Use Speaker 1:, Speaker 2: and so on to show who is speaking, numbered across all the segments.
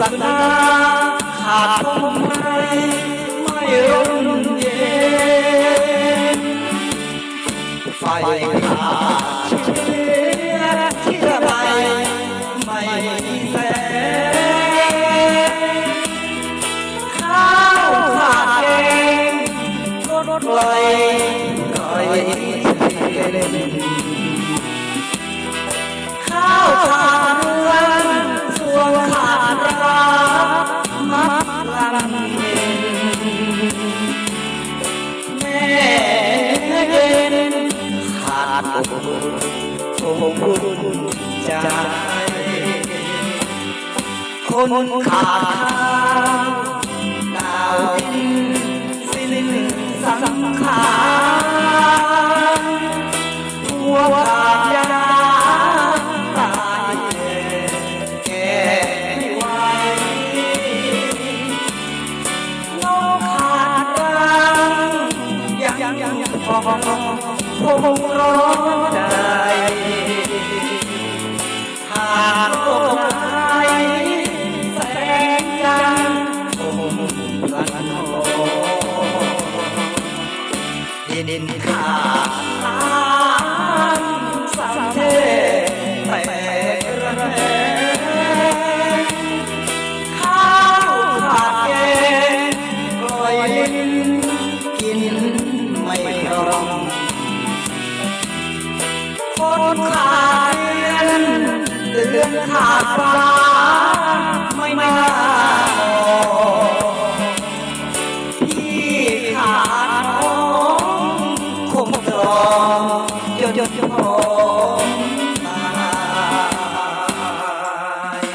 Speaker 1: ศาสนาขาดทงไทยไม่ร่มเย็นไฟขา รักมัดลันเย็นแม่เย็นขาดอกคงบุญใจคนขาดดาวดินสิ้นสังขาร คงร้อนใจ ขาดฟ้าไม่มาพี่ขาดน้องคงตรองยดยดยดตาย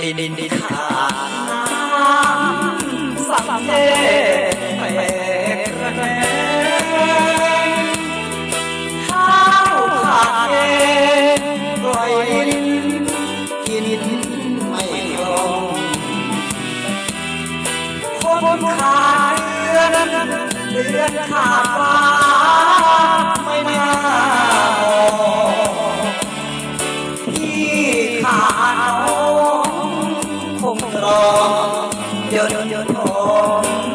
Speaker 1: ดินดินดินขาดน้ำ สังเทแตกระแหงข้าวขาดเองปล่อยลิ้นกินไม่ลงคนขาดเรือนเรือนขาด 哦。